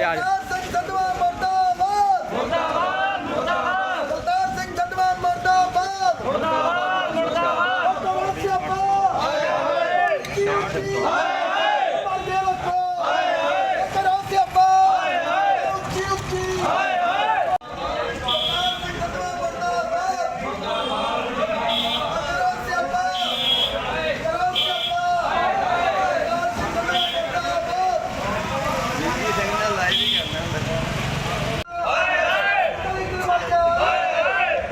ਜਾ ਆ ਜਾ ਸਰਦਾਰ ਸਿੰਘ ਸੰਧਵਾ ਮਰਦਾਬਾਦ ਮੁਰਦਾਬਾਦ ਮੁਰਦਾਬਾਦ ਸਰਦਾਰ ਸਿੰਘ ਸੰਧਵਾ ਮਰਦਾਬਾਦ ਮੁਰਦਾਬਾਦ ਮੁਰਦਾਬਾਦ ਸਿਆਪਾ ਹਾਏ ਹਾਏ ਹਾਏ ਹਾਏ ਬੰਦੇ ਲੋਕੋ ਹਾਏ ਹਾਏ ਕਰੋ ਸਿਆਪਾ ਹਾਏ ਹਾਏ ਉੱਚੀ ਉੱਚੀ ਹਾਏ ਹਾਏ ਸਰਦਾਰ ਸਿੰਘ ਸੰਧਵਾ ਮਰਦਾਬਾਦ ਮੁਰਦਾਬਾਦ ਕਰੋ ਸਿਆਪਾ ਕਰੋ ਸਿਆਪਾ ਹਾਏ ਹਾਏ ਸਰਦਾਰ ਸਿੰਘ ਸੰਧਵਾ ਮਰਦਾਬਾਦ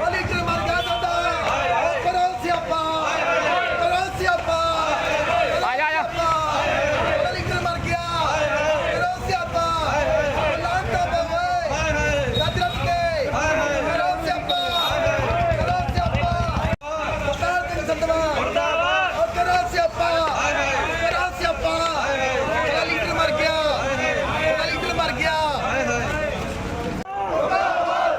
ਵਾਲੀ ਕਿ ਮਰ ਗਿਆ ਦਾਦਾ ਕਰੋ ਸਿਆਪਾ ਕਰੋ ਸਿਆਪਾ ਆ ਜਾ ਆ ਜਾ ਵਾਲੀ ਕਿ ਮਰ ਗਿਆ ਕਰੋ ਸਿਆਪਾ ਲਾਂਟਾ ਬਵੇ ਰੱਜ ਰੱਜ ਕੇ ਕਰੋ ਸਿਆਪਾ ਕਰੋ ਸਿਆਪਾ ਸਰਦਾਰ ਸਿੰਘ ਸੰਧਵਾ ਮੁਰਦਾਬਾਦ ਕਰੋ ਸਿਆਪਾ ਕਰੋ ਸਿਆਪਾ ਵਾਲੀ ਕਿ ਮਰ ਗਿਆ ਵਾਲੀ ਕਿ ਮਰ ਗਿਆ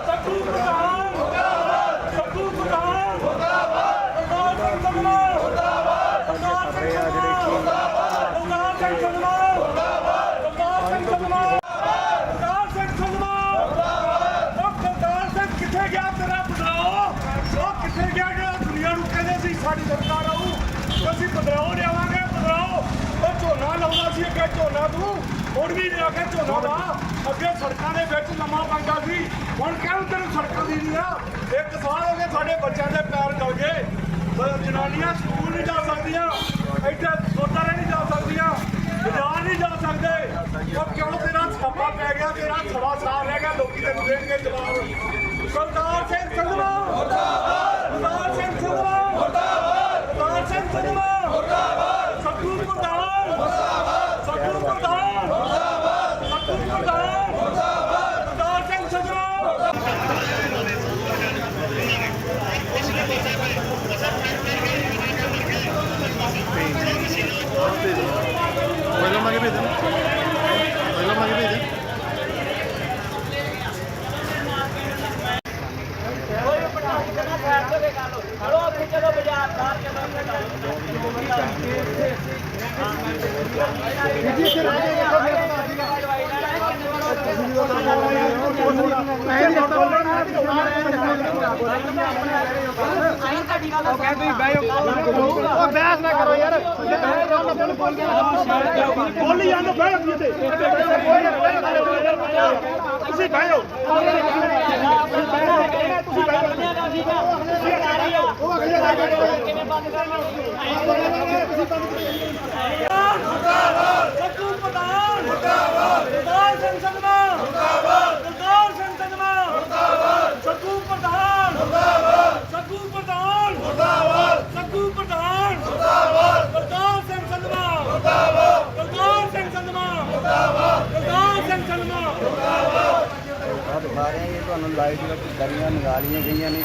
ਸੱਤੂ ਪ੍ਰਧਾਨ ਮੁਰਦਾਬਾਦ ਸੱਤੂ ਪ੍ਰਧਾਨ ਮੁਰਦਾਬਾਦ ਸਰਦਾਰ ਸਿੰਘ ਸੰਗਮਾ ਮੁਰਦਾਬਾਦ ਸਰਦਾਰ ਸਿੰਘ ਸੰਗਮਾ ਮੁਰਦਾਬਾਦ ਸਰਦਾਰ ਸਿੰਘ ਸੰਗਮਾ ਮੁਰਦਾਬਾਦ ਸਰਦਾਰ ਸਿੰਘ ਸੰਗਮਾ ਸਰਦਾਰ ਸਿੰਘ ਸੰਗਮਾ ਮੁਰਦਾਬਾਦ ਉਹ ਸਰਦਾਰ ਸਿੰਘ ਕਿੱਥੇ ਗਿਆ ਤੇਰਾ ਬਦਲਾਓ ਉਹ ਕਿੱਥੇ ਗਿਆ ਜਿਹੜਾ ਦੁਨੀਆ ਨੂੰ ਕਹਿੰਦੇ ਸੀ ਸਾਡੀ ਸਰਕਾਰ ਆਊ, ਅਸੀਂ ਬਦਲਾਓ ਲਿਆਵਾਂਗੇ ਬਦਲਾਓ ਉਹ ਝੋਨਾ ਲਾਉਂਦਾ ਸੀ, ਅੱਗੇ ਝੋਨਾ ਤੂੰ ਹੁਣ ਵੀ ਲਿਆ ਕੇ ਝੋਨਾ ਲਾ। ਅੱਗੇ ਸੜਕਾਂ ਦੇ ਵਿੱਚ ਲੰਮਾ ਪੈਂਦਾ ਸੀ। ਹੁਣ ਕਿਉਂ ਤੈਨੂੰ ਸੜਕਾਂ ਦੀ ਨਹੀਂ ਆ। ਇੱਕ ਸਾਲ ਹੋ ਗਏ ਸਾਡੇ ਬੱਚਿਆਂ ਦੇ ਪੈਰ ਗਲ ਗਏ। ਜਨਾਨੀਆਂ ਸਕੂਲ ਨਹੀਂ ਜਾ ਸਕਦੀਆਂ। ਇੱਥੇ ਗੁਰਦੁਆਰੇ ਨਹੀਂ ਜਾ ਸਕਦੀਆਂ। ਬਾਜ਼ਾਰ ਨਹੀਂ ਜਾ ਸਕਦੇ। ਉਹ ਕਿਉਂ ਤੇਰਾ ਛਾਪਾ ਪੈ ਗਿਆ, ਤੇਰਾ ਸਵਾ ਸਾਲ ਰਹਿ ਗਿਆ, ਲੋਕੀ ਤੈਨੂੰ ਦੇਣਗੇ ਜਵਾਬ। ਸਰਦਾਰ ਸਿੰਘ ਸੰਧਵਾ। ਬੋਲੀ ਜਾਂਦੇ ਬਹਿ ਜਾਂਦੇ ਤੇ ਤੁਸੀਂ ਬਹਿ ਜਾਓ। ਸੱਤੂ ਪ੍ਰਧਾਨ ਮੁਰਦਾਬਾਦ ਸਰਦਾਰ ਸਿੰਘ ਸੰਗਮਾ ਮੁਰਦਾਬਾਦ ਸਰਦਾਰ ਸਿੰਘ ਸੰਗਮਾ ਮੁਰਦਾਬਾਦ ਸੱਤੂ ਪ੍ਰਧਾਨ ਮੁਰਦਾਬਾਦ ਸੱਤੂ ਪ੍ਰਧਾਨ ਮੁਰਦਾਬਾਦ ਸੱਤੂ ਪ੍ਰਧਾਨ ਮੁਰਦਾਬਾਦ ਸਰਦਾਰ ਸਿੰਘ ਸੰਗਮਾ ਮੁਰਦਾਬਾਦ ਸਰਦਾਰ ਸਿੰਘ ਸੰਗਮਾ ਮੁਰਦਾਬਾਦ ਸਰਦਾਰ ਸਿੰਘ ਸੰਗਮਾ ਆ ਦਿਖਾ ਰਹੇ ਹਾਂ ਇਹ ਤੁਹਾਨੂੰ ਲਾਈਵ ਵਿੱਚ ਦਰੀਆਂ ਨਿਕਾਲੀਆਂ ਗਈਆਂ ਨੇ